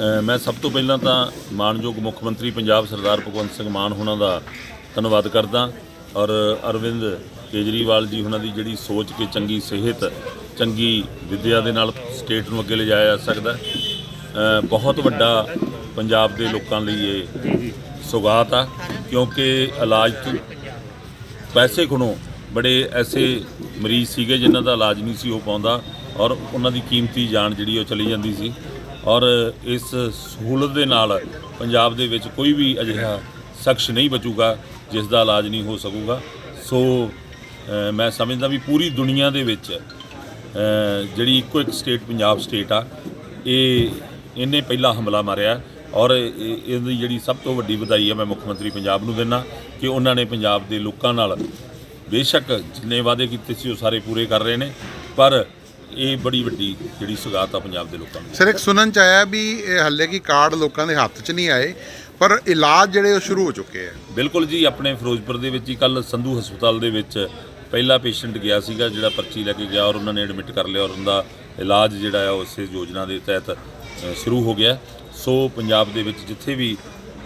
ਮੈਂ ਸਭ ਤੋਂ ਪਹਿਲਾਂ ਤਾਂ ਮਾਨਯੋਗ ਮੁੱਖ ਮੰਤਰੀ ਪੰਜਾਬ ਸਰਦਾਰ ਭਗਵੰਤ ਸਿੰਘ ਮਾਨ ਹੋਣਾ ਦਾ ਧੰਨਵਾਦ ਕਰਦਾ ਔਰ ਅਰਵਿੰਦ ਕੇਜਰੀਵਾਲ ਜੀ ਉਹਨਾਂ ਦੀ ਜਿਹੜੀ ਸੋਚ ਕਿ ਚੰਗੀ ਸਿਹਤ ਚੰਗੀ ਵਿੱਦਿਆ ਦੇ ਨਾਲ ਸਟੇਟ ਨੂੰ ਅੱਗੇ ਲਿਜਾਇਆ ਜਾ ਸਕਦਾ। ਬਹੁਤ ਵੱਡਾ ਪੰਜਾਬ ਦੇ ਲੋਕਾਂ ਲਈ ਇਹ ਸੁਗਾਤ ਆ ਕਿਉਂਕਿ ਇਲਾਜ ਤੋਂ ਪੈਸੇ ਖੁਣੋ ਬੜੇ ਐਸੇ ਮਰੀਜ਼ ਸੀਗੇ ਜਿਨ੍ਹਾਂ ਦਾ ਇਲਾਜ ਨਹੀਂ ਸੀ ਹੋ ਪਾਉਂਦਾ ਔਰ ਉਹਨਾਂ ਦੀ ਕੀਮਤੀ ਜਾਨ ਜਿਹੜੀ ਉਹ ਚਲੀ ਜਾਂਦੀ ਸੀ। ਔਰ ਇਸ ਸਹੂਲਤ ਦੇ ਨਾਲ ਪੰਜਾਬ ਦੇ ਵਿੱਚ ਕੋਈ ਵੀ ਅਜਿਹਾ ਸ਼ਖਸ ਨਹੀਂ ਬਚੂਗਾ, ਜਿਸ ਦਾ ਇਲਾਜ ਨਹੀਂ ਹੋ ਸਕੂਗਾ। ਸੋ ਮੈਂ ਸਮਝਦਾ ਵੀ ਪੂਰੀ ਦੁਨੀਆ ਦੇ ਵਿੱਚ ਜਿਹੜੀ ਇੱਕੋ ਇੱਕ ਸਟੇਟ ਪੰਜਾਬ ਸਟੇਟ ਆ, ਇਹ ਇਹਨੇ ਪਹਿਲਾ ਹਮਲਾ ਮਾਰਿਆ। ਔਰ ਇਹ- ਇਹਦੀ ਜਿਹੜੀ ਸਭ ਤੋਂ ਵੱਡੀ ਵਧਾਈ ਹੈ ਮੈਂ ਮੁੱਖ ਮੰਤਰੀ ਪੰਜਾਬ ਨੂੰ ਦਿੰਦਾ ਕਿ ਉਹਨਾਂ ਨੇ ਪੰਜਾਬ ਦੇ ਲੋਕਾਂ ਨਾਲ ਬੇਸ਼ੱਕ ਜਿੰਨੇ ਵਾਅਦੇ ਕੀਤੇ ਸੀ, ਉਹ ਸਾਰੇ ਪੂਰੇ ਕਰ ਰਹੇ ਨੇ। ਪਰ ਇਹ ਬੜੀ ਵੱਡੀ ਜਿਹੜੀ ਸੁਗਾਤ ਆ ਪੰਜਾਬ ਦੇ ਲੋਕਾਂ ਨੂੰ ਸਰ ਇੱਕ ਸੁਣਨ ਚ ਆਇਆ ਵੀ ਇਹ ਹੱਲੇ ਕੀ ਕਾਰਡ ਲੋਕਾਂ ਦੇ ਹੱਥ 'ਚ ਨਹੀਂ ਆਏ ਪਰ ਇਲਾਜ ਜਿਹੜੇ ਉਹ ਸ਼ੁਰੂ ਹੋ ਚੁੱਕੇ ਆ। ਬਿਲਕੁਲ ਜੀ ਆਪਣੇ ਫਿਰੋਜ਼ਪੁਰ ਦੇ ਵਿੱਚ ਹੀ ਕੱਲ ਸੰਧੂ ਹਸਪਤਾਲ ਦੇ ਵਿੱਚ ਪਹਿਲਾ ਪੇਸ਼ੈਂਟ ਗਿਆ ਸੀਗਾ ਜਿਹੜਾ ਪਰਚੀ ਲੈ ਕੇ ਗਿਆ ਔਰ ਉਹਨਾਂ ਨੇ ਐਡਮਿਟ ਕਰ ਲਿਆ ਔਰ ਉਹਦਾ ਇਲਾਜ ਜਿਹੜਾ ਆ ਉਸੇ ਯੋਜਨਾ ਦੇ ਤਹਿਤ ਸ਼ੁਰੂ ਹੋ ਗਿਆ। ਸੋ ਪੰਜਾਬ ਦੇ ਵਿੱਚ ਜਿੱਥੇ ਵੀ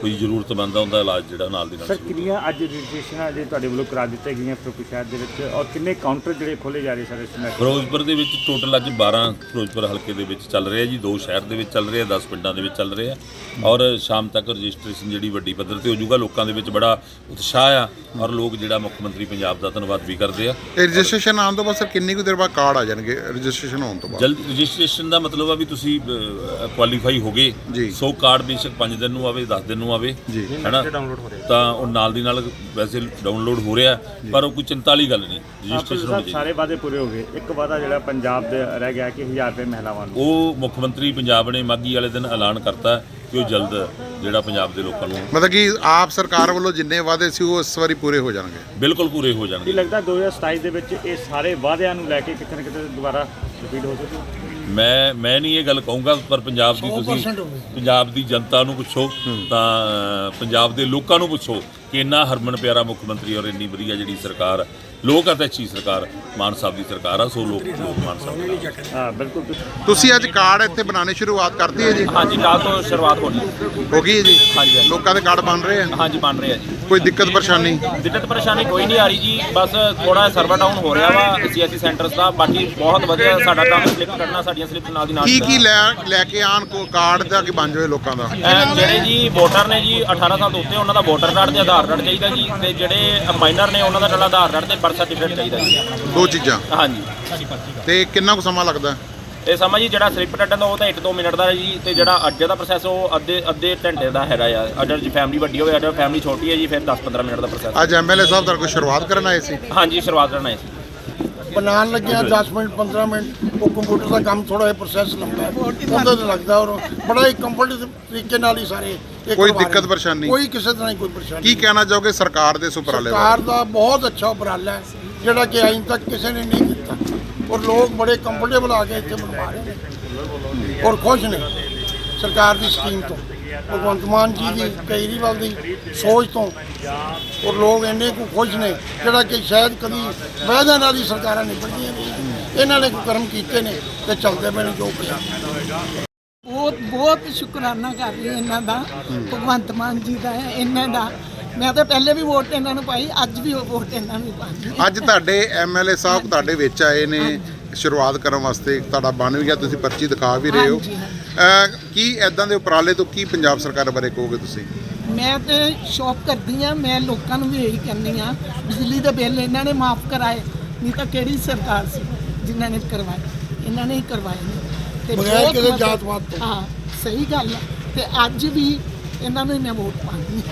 ਕੋਈ ਜ਼ਰੂਰਤਮੰਦ ਆ ਉਹਦਾ ਇਲਾਜ ਜਿਹੜਾ ਨਾਲ ਦੀ ਨਾਲ ਸਰ ਸ਼ੁਰੂ ਕਿੰਨੀਆਂ ਅੱਜ ਰਜਿਸਟ੍ਰੇਸ਼ਨਾਂ ਜਿਹੜੇ ਤੁਹਾਡੇ ਵੱਲੋਂ ਕਰਾ ਦਿੱਤੀਆਂ ਗਈਆਂ ਫਿਰੋਜ਼ਪੁਰ ਸ਼ਹਿਰ ਦੇ ਵਿੱਚ ਔਰ ਕਿੰਨੇ ਕਾਊਂਟਰ ਜਿਹੜੇ ਖੋਲੇ ਜਾ ਰਹੇ ਸਰ ਇਸ ਮੈਚ ਫਿਰੋਜ਼ਪੁਰ ਦੇ ਵਿੱਚ ਟੋਟਲ ਅੱਜ 12 ਫਿਰੋਜ਼ਪੁਰ ਹਲਕੇ ਦੇ ਵਿੱਚ ਚੱਲ ਰਿਹਾ ਜੀ ਦੋ ਸ਼ਹਿਰ ਦੇ ਵਿੱਚ ਚੱਲ ਰਿਹਾ 10 ਪਿੰਡਾਂ ਦੇ ਵਿੱਚ ਚੱਲ ਰਿਹਾ। ਔਰ ਸ਼ਾਮ ਤੱਕ ਰਜਿਸਟ੍ਰੇਸ਼ਨ ਜਿਹੜੀ ਵੱਡੀ ਪੱਧਰ ਤੇ ਹੋ ਜਾਊਗਾ ਲੋਕਾਂ ਦੇ ਵਿੱਚ ਬੜਾ ਉਤਸ਼ਾਹ ਆ ਔਰ ਲੋਕ ਜਿਹੜਾ ਮੁੱਖ ਮੰਤਰੀ ਪੰਜਾਬ ਦਾ ਧੰਨਵਾਦ ਵੀ ਕਰਦੇ ਆ। ਇਹ ਰਜਿਸਟ੍ਰੇਸ਼ਨ ਆਉਣ ਤੋਂ ਬਾਅਦ ਸਰ ਕਿੰਨੀ ਕੁ ਦੇਰ ਬਾਅਦ ਕਾਰਡ ਆ ਜਾਣਗੇ ਰਜਿਸਟ੍ਰੇਸ਼ਨ ਹੋਣ ਤੋਂ ਬਾਅਦ? ਜਲਦ ਰਜਿਸਟ੍ਰੇਸ਼ਨ ਦਾ ਮਤਲਬ ਆ ਵੀ ਤੁਸੀਂ ਕੁਆਲੀਫਾਈ ਹੋ ਗਏ। ਜੀ। ਸੋ ਕਾਰਡ ਬੇਸ਼ੱਕ 5 ਦਿਨ ਨੂੰ ਆਵੇ 10 ਦਿਨ ਨੂੰ ਆਵੇ ਜੀ। ਹੈਨਾ? ਤਾਂ ਉਹ ਨਾਲ ਦੀ ਨਾਲ ਵੈਸੇ ਡਾਊਨਲੋਡ ਹੋ ਰਿਹਾ ਪਰ ਉਹ ਕੋਈ ਚਿੰਤਾ ਵਾਲੀ ਗੱਲ ਨਹੀਂ ਰਜਿਸਟ੍ਰੇਸ਼ਨ ਚਾਹੀਦੀ। ਸਾਰੇ ਵਾਅਦੇ ਪੂਰੇ ਹੋ ਗਏ। ਇੱਕ ਵਾਅਦਾ ਜਿਹੜਾ ਪੰਜਾਬ ਦੇ ਰਹਿ ਗਿਆ ਕਿ 1000 ਰੁਪਏ ਮਹਿਲਾਵਾਂ ਨੂੰ। ਉਹ ਮੁੱਖ ਮੰਤਰੀ ਪੰਜਾਬ ਨੇ ਮਾਗੀ ਵਾਲੇ ਦਿਨ ਐਲਾਨ ਕਰਤਾ ਕਿ ਉਹ ਜਲਦ ਜਿਹੜਾ ਪੰਜਾਬ ਦੇ ਲੋਕਾਂ ਨੂੰ ਮਤਲਬ ਕਿ ਆਪ ਸਰਕਾਰ ਵੱਲੋਂ ਜਿੰਨੇ ਵਾਅਦੇ ਸੀ ਉਹ ਇਸ ਵਾਰੀ ਪੂਰੇ ਹੋ ਜਾਣਗੇ। ਬਿਲਕੁਲ ਪੂਰੇ ਹੋ ਕੀ ਜਾਣਗੇ ਲੱਗਦਾ 2027 ਦੇ ਵਿੱਚ ਇਹ ਸਾਰੇ ਵਾਅਦਿਆਂ ਨੂੰ ਲੈ ਕੇ ਕਿਤੇ ਨਾ ਕਿਤੇ ਦੁਬਾਰਾ ਰਿਪੀਟ ਹੋ ਸਕਦੀ? ਮੈਂ ਮੈਂ ਨਹੀਂ ਇਹ ਗੱਲ ਕਹੂੰਗਾ ਪਰ ਪੰਜਾਬ ਦੀ ਤੁਸੀਂ ਪੰਜਾਬ ਦੀ ਜਨਤਾ ਨੂੰ ਪੁੱਛੋ ਤਾਂ ਪੰਜਾਬ ਦੇ ਲੋਕਾਂ ਨੂੰ ਪੁੱਛੋ। ਕਿ ਇੰਨਾ ਹਰਮਨ ਪਿਆਰਾ ਮੁੱਖ ਮੰਤਰੀ ਔਰ ਇੰਨੀ ਵਧੀਆ ਜਿਹੜੀ ਸਰਕਾਰ ਲੋਕ ਅਤੈਚੀ ਸਰਕਾਰ ਮਾਨ ਸਾਹਿਬ ਦੀ ਸਰਕਾਰ ਆ ਸੋ ਲੋਕ ਲੋਕ ਮਾਨ ਸਾਹਿਬ ਦੀ ਆ। ਹਾਂ ਬਿਲਕੁਲ ਤੁਸੀਂ- ਅੱਜ ਕਾਰਡ ਇੱਥੇ ਬਣਾਉਣੇ ਸ਼ੁਰੂਆਤ ਕਰਤੀ ਹੈ ਜੀ? ਹਾਂਜੀ ਕੱਲ ਤੋਂ ਸ਼ੁਰੂਆਤ ਹੋਣੀ ਹੋ। ਗਈ ਹੈ ਜੀ? ਹਾਂਜੀ। ਲੋਕਾਂ ਦੇ ਕਾਰਡ ਬਣ ਰਹੇ ਆ? ਹਾਂਜੀ ਬਣ ਰਿਹਾ ਜੀ। ਕੋਈ ਦਿੱਕਤ ਪਰੇਸ਼ਾਨੀ? ਦਿੱਕਤ ਪਰੇਸ਼ਾਨੀ ਕੋਈ ਨਹੀਂ ਆ ਰਹੀ ਜੀ ਬਸ ਥੋੜਾ ਸਰਵਰ ਡਾਊਨ ਹੋ ਰਿਹਾ ਵਾ ਸੀਐਸਸੀ ਸੈਂਟਰਸ ਦਾ ਬਾਕੀ ਬਹੁਤ ਵਧੀਆ ਸਾਡਾ ਕੰਮ ਸਲਿੱਪ ਕੱਢਣਾ ਸਾਡੀਆਂ ਸਲਿੱਪ ਨਾਲ ਦੀ ਨਾਲ ਕੀ ਕੀ ਲੈ ਲੈ ਕੇ ਆਣ ਕੋ ਕਾਰਡ ਦਾ ਕਿ ਬਣ ਜਾਵੇ ਲੋਕਾਂ ਦਾ? ਜਿਹੜੇ ਜੀ ਵੋਟਰ ਨੇ ਜੀ 18 ਸਾਲ ਤੋਂ ਉੱਤੇ ਉਹਨਾਂ ਦਾ ਵੋਟਰ ਕਾਰਡ ਤੇ ਆਧਾਰ ਕਾਰਡ ਚਾਹੀਦਾ ਜੀ ਤੇ ਜਿਹੜੇ ਮਾਈਨਰ ਨੇ ਉਹਨਾਂ ਦਾ ਜਿਹੜਾ ਆਧਾਰ ਕਾਰਡ ਤੇ ਬਰਥ ਸਰਟੀਫਿਕੇਟ ਚਾਹੀਦਾ ਜੀ। ਦੋ ਚੀਜ਼ਾਂ। ਹਾਂਜੀ। ਤੇ ਕਿੰਨਾ ਕੁ ਸਮਾਂ ਲੱਗਦਾ? ਇਹ ਸਮਾਂ ਜੀ ਜਿਹੜਾ ਸਲਿੱਪ ਕੱਢਣ ਦਾ ਉਹ ਤਾਂ 1-2 ਮਿੰਟ ਦਾ ਹੈ ਜੀ ਤੇ ਜਿਹੜਾ ਅੱਗੇ ਦਾ ਪ੍ਰੋਸੈਸ ਉਹ ਅੱਧੇ ਅੱਧੇ ਘੰਟੇ ਦਾ ਹੈਗਾ ਆ ਅਗਰ ਜੀ ਫੈਮਿਲੀ ਵੱਡੀ ਹੋਵੇ ਅਗਰ ਫੈਮਿਲੀ ਛੋਟੀ ਹੈ ਜੀ ਫਿਰ 10-15 ਮਿੰਟ ਦਾ ਪ੍ਰੋਸੈਸ ਅੱਜ ਐਮਐਲਏ ਸਾਹਿਬ ਤੁਹਾਡੇ ਕੋਲ ਸ਼ੁਰੂਆਤ ਕਰਨ ਆਏ ਸੀ? ਹਾਂਜੀ ਸ਼ੁਰੂਆਤ ਕਰਨਾ ਹੈ ਜੀ ਬਣਾਉਣ ਲੱਗਿਆ 10 ਮਿੰਟ 15 ਮਿੰਟ। ਉਹ ਕੰਪਿਊਟਰ ਦਾ ਕੰਮ ਥੋੜਾ ਜਿਹਾ ਪ੍ਰੋਸੈਸ ਲੰਬਾ ਹੈ। ਉਹਦਾ ਲੱਗਦਾ ਔਰ ਬੜਾ ਹੀ ਕੰਫਰਟ ਤਰੀਕੇ ਨਾਲ ਹੀ ਸਾਰੇ ਇਹ ਕੋਈ ਕਰਵਾ ਦਿੱਕਤ। ਪਰੇਸ਼ਾਨੀ? ਕੋਈ ਕਿਸੇ ਤਰ੍ਹਾਂ ਦੀ ਕੋਈ ਪਰੇਸ਼ਾਨੀ ਕੀ ਕਹਿਣਾ ਚਾਹੋਗੇ ਸਰਕਾਰ ਦੇ ਸੁਪਰਾਲੇ ਸਰਕਾਰ ਬਾਰੇ? ਦਾ ਬਹੁਤ ਅੱਛਾ ਉਪਰਾਲਾ ਹੈ ਜਿਹੜਾ ਕਿ ਅਜੇ ਤੱਕ ਕਿਸੇ ਨੇ ਨਹੀਂ ਕੀਤਾ। ਔਰ ਲੋਕ ਬੜੇ ਕੰਫਰਟੇਬਲ ਆ ਕੇ ਇੱਥੇ ਬਣਵਾ ਰਹੇ ਨੇ। ਔਰ ਖੁਸ਼ ਨੇ ਸਰਕਾਰ ਦੀ ਸਕੀਮ ਤੋਂ। ਭਗਵੰਤ ਮਾਨ ਜੀ ਦੀ ਕੇਜਰੀਵਾਲ ਦੀ ਸੋਚ ਤੋਂ। ਔਰ ਲੋਕ ਇੰਨੇ ਕੁ ਖੁਸ਼ ਨੇ ਜਿਹੜਾ ਕਿ ਸ਼ਾਇਦ ਕਦੀ ਵਾਅਦਿਆਂ ਨਾਲ ਹੀ ਸਰਕਾਰਾਂ ਨਿਭਦੀਆਂ ਨਹੀਂ ਇਹਨਾਂ ਨੇ ਕੋਈ ਕਰਮ ਕੀਤੇ ਨੇ ਤੇ ਚੱਲਦੇ ਪਏ ਨੇ ਜੋ ਪਿਆ ਬਹੁਤ ਬਹੁਤ ਸ਼ੁਕਰਾਨਾ ਕਰ ਰਹੀ ਇਹਨਾਂ ਦਾ ਭਗਵੰਤ ਮਾਨ ਜੀ ਦਾ ਇਹਨਾਂ ਦਾ। ਮੈਂ ਤਾਂ ਪਹਿਲੇ ਵੀ ਵੋਟ ਇਹਨਾਂ ਨੂੰ ਪਾਈ ਅੱਜ ਵੀ ਵੋਟ ਇਹਨਾਂ ਨੂੰ ਪਾਣੀ ਅੱਜ ਤੁਹਾਡੇ ਐਮਐਲਏ ਸਾਹਿਬ ਤੁਹਾਡੇ ਵਿੱਚ ਆਏ ਨੇ ਸ਼ੁਰੂਆਤ ਕਰਨ ਵਾਸਤੇ ਤੁਹਾਡਾ ਬਣ ਵੀ ਗਿਆ ਤੁਸੀਂ ਪਰਚੀ ਦਿਖਾ ਵੀ ਰਹੇ ਹੋ। ਹਾਂਜੀ, ਅਹ, ਕੀ ਐਦਾਂ ਦੇ ਉਪਰਾਲੇ ਤੋਂ ਕੀ ਪੰਜਾਬ ਸਰਕਾਰ ਬਾਰੇ ਕਹੋਗੇ ਤੁਸੀਂ? ਮੈਂ ਤੇ ਸ਼ੌਪ ਕਰਦੀ ਆ ਮੈਂ ਲੋਕਾਂ ਨੂੰ ਵੀ ਇਹੀ ਕਹਿੰਦੀ ਆ ਬਿਜਲੀ ਦੇ ਬਿੱਲ ਇਹਨਾਂ ਨੇ ਮਾਫ ਕਰਾਏ ਨਹੀਂ ਤਾਂ ਕਿਹੜੀ ਸਰਕਾਰ ਸੀ ਜਿਨ੍ਹਾਂ ਨੇ ਕਰਵਾਏ? ਇਹਨਾਂ ਨੇ ਹੀ ਕਰਵਾਏ ਨੇ। ਤੇ ਬਗੈਰ ਬਹੁਤ ਕਿਸੇ ਮਦਦ- ਜਾਤ-ਪਾਤ ਤੋਂ। ਹਾਂ ਸਹੀ ਗੱਲ ਹੈ ਤੇ ਅੱਜ ਵੀ ਇਹਨਾਂ ਨੂੰ ਹੀ ਮੈਂ ਵੋਟ ਪਾਣੀ